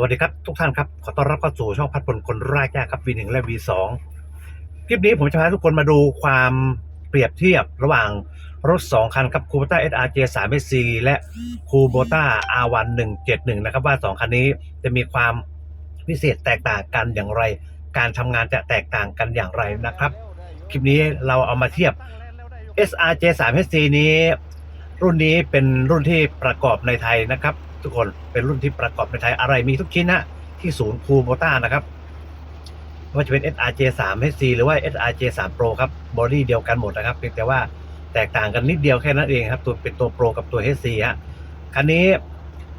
วัสดีครับทุกท่านครับ ขอต้อนรับเข้าสู่ช่องพัดพลคนรากยากครับ V1 และ V2 คลิปนี้ผมจะพาทุกคนมาดูความเปรียบเทียบระหว่างรถ 2 คันครับ Kubota SRJ 3 SC และ Kubota R1 171 นะครับ ว่า 2 คันนี้จะมีความพิเศษแตกต่างกันอย่างไร การทำงานจะแตกต่างกันอย่างไรนะครับ คลิปนี้เราเอามาเทียบ SRJ 3 SC นี้ รุ่นนี้เป็นรุ่นที่ประกอบในไทยนะครับ ทุกคนเป็นรุ่นที่ประกอบในไทยอะไรมีทุกชิ้นนะที่ศูนย์คูโบต้านะครับไม่ว่าจะเป็น SRJ 3 HC หรือว่า SRJ 3 Pro ครับบอดี้เดียวกันหมดนะครับเพียงแต่ว่าแตกต่างกันนิดเดียวแค่นั้นเองครับ ตัวเป็นตัว Pro กับตัว HC ฮะคันนี้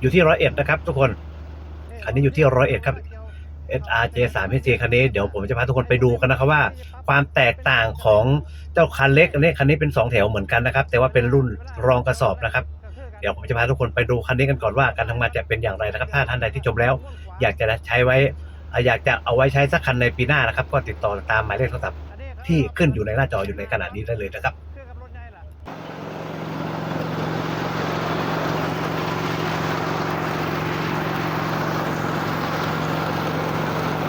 อยู่ที่ร้อยเอ็ดนะครับทุกคนคันนี้อยู่ที่ร้อยเอ็ดครับ SRJ 3 HC คันนี้เดี๋ยวผมจะพาทุกคนไปดูกันนะครับว่า ความแตกต่างของเจ้าคันเล็กอันนี้คันนี้เป็น 2 แถวเหมือนกันนะครับ แต่ว่าเป็นรุ่นรองกระสอบนะครับ เดี๋ยวผมจะพาทุกคนไปดูคันนี้กันก่อนว่าการทำงานจะเป็นอย่างไรนะครับ ถ้าท่านใดที่ชมแล้ว อยากจะใช้ไว้อ่อยากจะเอาไว้ใช้สักคันในปีหน้านะครับ ก็ติดต่อตามหมายเลขโทรศัพท์ที่ขึ้นอยู่ในหน้าจออยู่ในขณะนี้ได้เลยนะครับ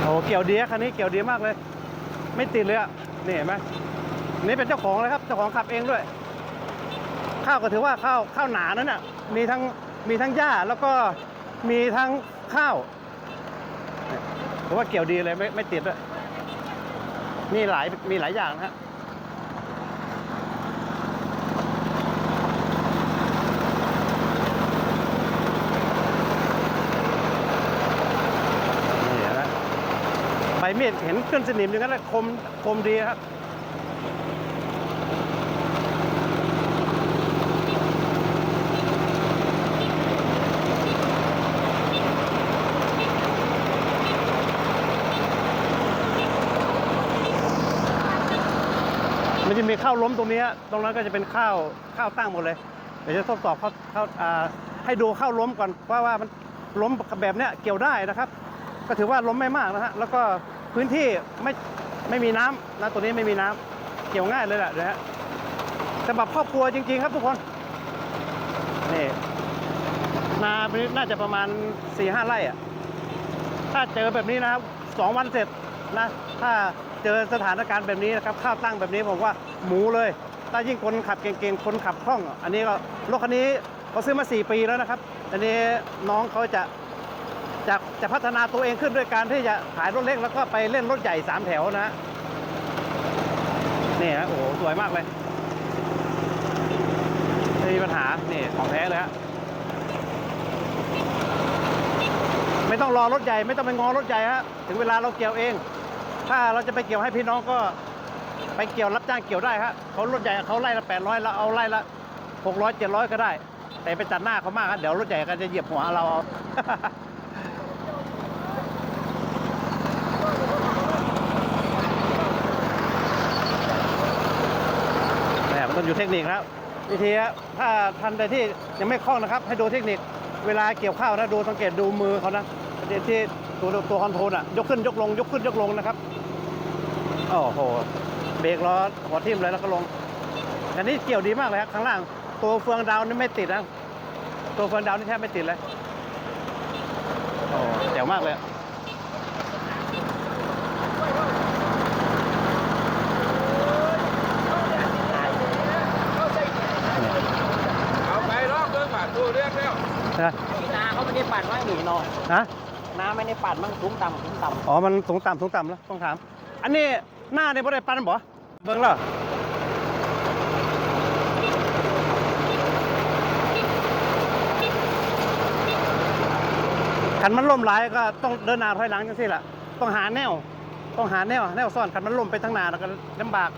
โอ้เกี่ยวดีคันนี้เกี่ยวดีมากเลย ไม่ติดเลยอะนี่เห็นไหมนี่เป็นเจ้าของเลยครับเจ้าของขับเองด้วย ข้าวก็ถือว่าข้าวข้าวหนานั่นน่ะมีทั้งมีทั้งหญ้าแล้วก็มีทั้งข้าวเนี่ยผมว่าเกี่ยวดีเลยไม่ไม่ติดด้วยมีหลายมีหลายอย่างนะฮะนี่เห็นไหมใบมีดเห็นขึ้นสนิมอย่างนั้นแหละคมคมดีครับ มันจะมีข้าวล้มตรงนี้ตรงนั้นก็จะเป็นข้าวข้าวตั้งหมดเลย เดี๋ยวจะทดสอบข้าวข้าวให้ดูข้าวล้มก่อนว่าว่ามันล้มแบบเนี้ยเกี่ยวได้นะครับ ก็ถือว่าล้มไม่มากนะฮะแล้วก็พื้นที่ไม่ไม่มีน้ำนะตัวนี้ไม่มีน้ำเกี่ยวง่ายเลยแหละนะฮะสำหรับครอบครัวจริง ๆ ครับทุกคนนี่นาน่าจะประมาณ4ี่ห้าไร่อะถ้าเจอแบบนี้นะครับสองวันเสร็จนะ ถ้า เจอสถานการณ์แบบนี้นะครับข้าวตั้งแบบนี้ผมว่าหมูเลยถ้ายิ่งคนขับเก่งๆคนขับคล่อง อันนี้ก็รถคันนี้เขาซื้อมา 4 ปีแล้วนะครับอันนี้น้องเขาจะจะจะพัฒนาตัวเองขึ้นด้วยการที่จะขายรถเล็กแล้วก็ไปเล่นรถใหญ่สามแถวนะฮะนี่ฮะโอ้โหสวยมากเลยไม่มีปัญหานี่ของแท้เลยฮะไม่ต้องรอรถใหญ่ ไม่ต้องไปงอรถใหญ่ฮะถึงเวลาเราเกี่ยวเอง ถ้าเราจะไปเกี่ยวให้พี่น้องก็ไปเกี่ยวรับจ้างเกี่ยวได้ฮะเขารถใหญ่เขาไล่ละแปดร้อยเราเอาไล่ละหกร้อยเจ็ดร้อยก็ได้ แต่ไปจัดหน้าเขามากครับเดี๋ยวรถใหญ่ก็จะเหยียบหัวเราเอาแหมมันต้องอยู่เทคนิคครับวิธีถ้าทันใดที่ยังไม่คล่องนะครับ ให้ดูเทคนิคเวลาเกี่ยวข้าวนะดูสังเกตดูมือเขานะประเด็นที่ตัวตัวคอนโทรลอะยกขึ้นยกลงยกขึ้นยกลงนะครับ โอ้โห เบรกล้อหัวทิ่มเลยแล้วก็ลง อันนี้เกี่ยวดีมากเลยครับข้างล่าง ตัวเฟืองดาวนี่ไม่ติดนะ ตัวเฟืองดาวนี่แทบไม่ติดเลยโอ้เจ๋วมากเลยเอาไปรอบเดินผ่านดูเรียกแล้วนะนาเขาไม่ได้ปั่นว่าหนีนอนฮะน้าไม่ได้ปั่นมั่งสูงต่ำสูงต่อ๋อ มันสูงต่ำสูงต่ำแล้วต้องถาม อันนี้ หน้าเนี่ยบ่ได้ปันบ่เบิ่งแล้วขันมันล่มหลายก็ต้องเดินหน้าถอยหลังจังซี่ล่ะ ต้องหาแนว ต้องหาแนวแนวซ่อนขันมันล่มไปทางหน้าแล้วก็ลำบาก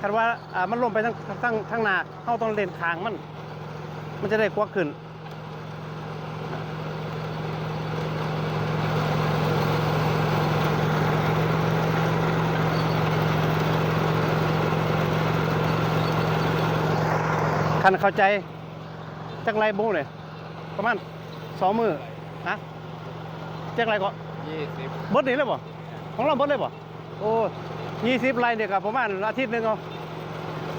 คันว่าอ่ามันล่มไปทางทางทางหน้าเฮาต้องเล่นทางมัน มันจะได้กวักขึ้น คันเข้าใจ จักไรบูเลยประมาณสองมือนะจักไรก็ยี่สิบเบิดนี่เลยบ่ของเราเบิดเลยบ่โอ้ยี่สิบไรเนี่ยกับประมาณอาทิตย์หนึ่งเอา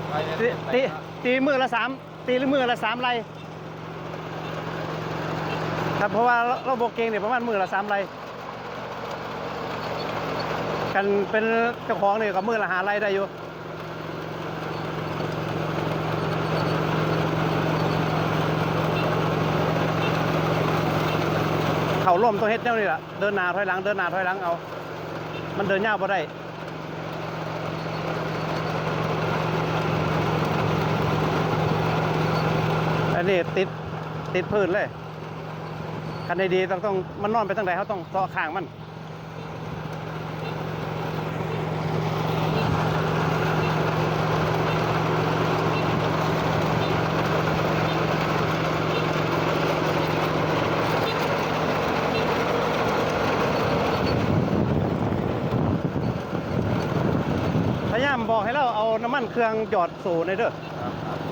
ไปตีตีตีมือละสามตีหรือมือละสามไรถ้าครับเพราะว่าเราโบเกงเนี่ยประมาณมือละสามไรกันเป็นเจ้าของเนี่ยกับมือละหาไรได้อยู่ เข่าล่มต้องเฮ็ดแนวนี่แหละเดินหน้าถอยหลังเดินหน้าถอยหลังเอา มันเดินยาวพอได้อันนี้ติดติดพื้นเลยคันใดดีต้องต้องมันนอนไปตั้งแต่เขาต้องต่อข้างมัน พยายาม บอกให้เราเอาน้ำมันเครื่องหยอดโซ่ในเด้อ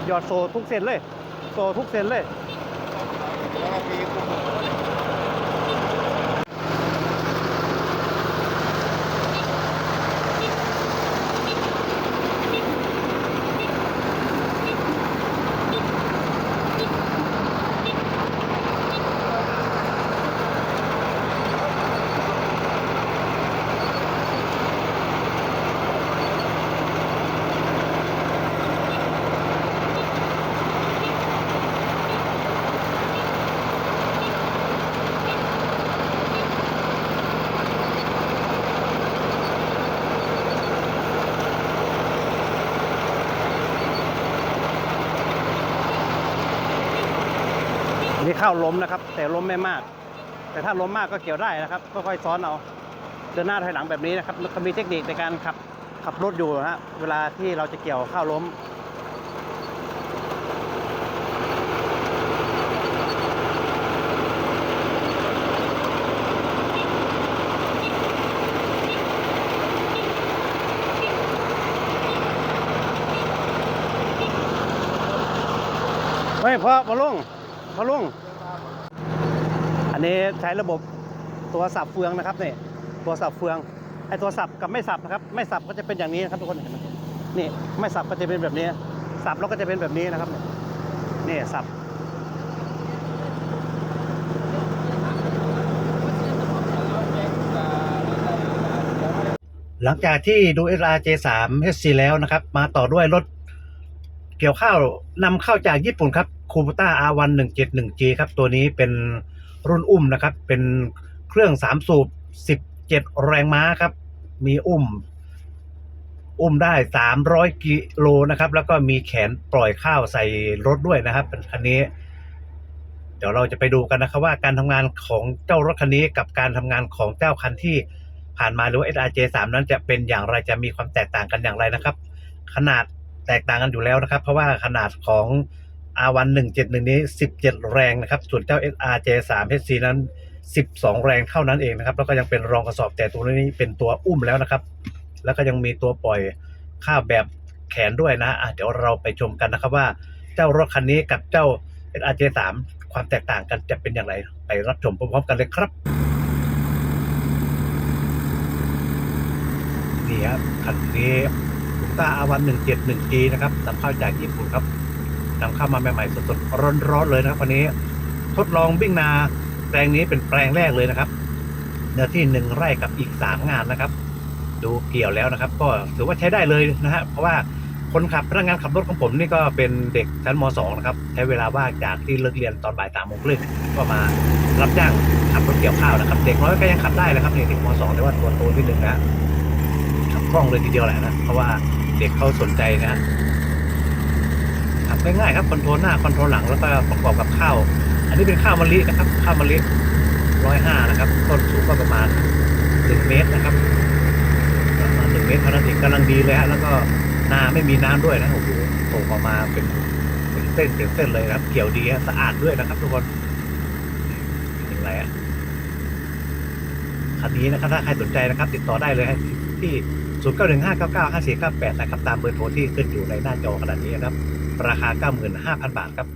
หยอดโซ่ทุกเส้นเลย โซ่ทุกเส้นเลยอันนี้เข้าล้มนะครับ แต่ล้มไม่มาก แต่ถ้าล้มมากก็เกี่ยวได้นะครับค่อยๆซ้อนเอาเดินหน้าถอยหลังแบบนี้นะครับมันก็มีเทคนิคในการขับขับรถอยู่นะฮะเวลาที่เราจะเกี่ยวข้าล้มไม่พอพอลุงพอลุง นี้ใช้ระบบตัวสับเฟืองนะครับนี่ตัวสับเฟืองไอ้ตัวสับกับไม่สับนะครับ ไม่สับก็จะเป็นอย่างนี้นะครับทุกคนเห็นไหมนี่ไม่สับก็จะเป็นแบบนี้ สับแล้วก็จะเป็นแบบนี้นะครับนี่นี่สับหลังจากที่ดู SRJ3 SC แล้วนะครับ มาต่อด้วยรถเกี่ยวข้าวนำเข้าจากญี่ปุ่นครับคูปต้า R1 171G ครับ ตัวนี้เป็น รุ่นอุ้มนะครับ เป็นเครื่อง3สูบ17แรงม้าครับ มีอุ้ม อุ้มได้300กิโลนะครับ แล้วก็มีแขนปล่อยข้าวใส่รถด้วยนะครับคันนี้ เดี๋ยวเราจะไปดูกันนะครับ ว่าการทำงานของเจ้ารถคันนี้กับการทำงานของเจ้าคันที่ผ่านมาหรือว่า SRJ3 นั้นจะเป็นอย่างไรจะมีความแตกต่างกันอย่างไรนะครับ ขนาดแตกต่างกันอยู่แล้วนะครับ เพราะว่าขนาดของ R1 171 นี้ 17 แรงนะครับ ส่วนเจ้า SRJ3 HC นั้น 12 แรงเท่านั้นเองนะครับ แล้วก็ยังเป็นรองกระสอบแต่ตัวนี้เป็นตัวอุ้มแล้วนะครับ แล้วก็ยังมีตัวปล่อยข้าแบบแขนด้วยนะะเดี๋ยวเราไปชมกันนะครับว่าเจ้ารถคันนี้กับเจ้า SRJ3 ความแตกต่างกันจะเป็นอย่างไรไปรับชมพร้อมๆกันเลยครับนี่ครับคันนี้ตาอาวันหนึ่งเจ็ดหนึ่งจีนะครับนำเข้าจากญี่ปุ่นครับ นำเข้ามาใหม่ๆสดๆร้อนๆเลยนะครับวันนี้ทดลองวิ่งนาแปลงนี้เป็นแปลงแรกเลยนะครับเนื้อที่หนึ่งไร่กับอีกสามงานนะครับ ดูเกี่ยวแล้วนะครับ ก็ถือว่าใช้ได้เลยนะฮะเพราะว่าคนขับพนักงานขับรถของผมนี่ก็เป็นเด็กชั้นม .2 นะครับ ใช้เวลาว่างจากที่เลิกเรียนตอนบ่ายสามโมงครึ่งก็มารับจ้างขับรถเกี่ยวข้าวนะครับ เด็กน้อยก็ยังขับได้นะครับเด็กม .2 แต่ว่าตัวโตนิดนึงนะขับคล่องเลยทีเดียวแหละนะเพราะว่าเด็กเขาสนใจนะ ฮะขับง่ายๆครับคอนโทรลหน้าคอนโทรลหลังแล้วก็ประกอบกับข้าว อันนี้เป็นข้าวมะลินะครับ ข้าวมะลิร้อยห้านะครับ ต้นสูงก็ประมาณหนึ่งเมตรนะครับประมาณหนึ่งเมตรเท่านั้นเองกำลังดีเลยฮะแล้วก็นาไม่มีน้ำด้วยนะโอ้โหส่งออกมาเป็นเป็นเส้นเป็นเส้นเลยนะครับ เกี่ยวดีสะอาดด้วยนะครับทุกคนเป็นอย่างไรอะคันนี้นะครับถ้าใครสนใจนะครับ ติดต่อได้เลยที่ 0 9 1 5 9 9 5 4 9 8 นะครับ ตามเบอร์โทรที่ขึ้นอยู่ในหน้าจอขนาดนี้นะครับ ราคา 95,000 บาทครับ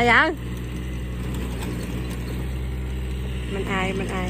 อายังมันอายมันอา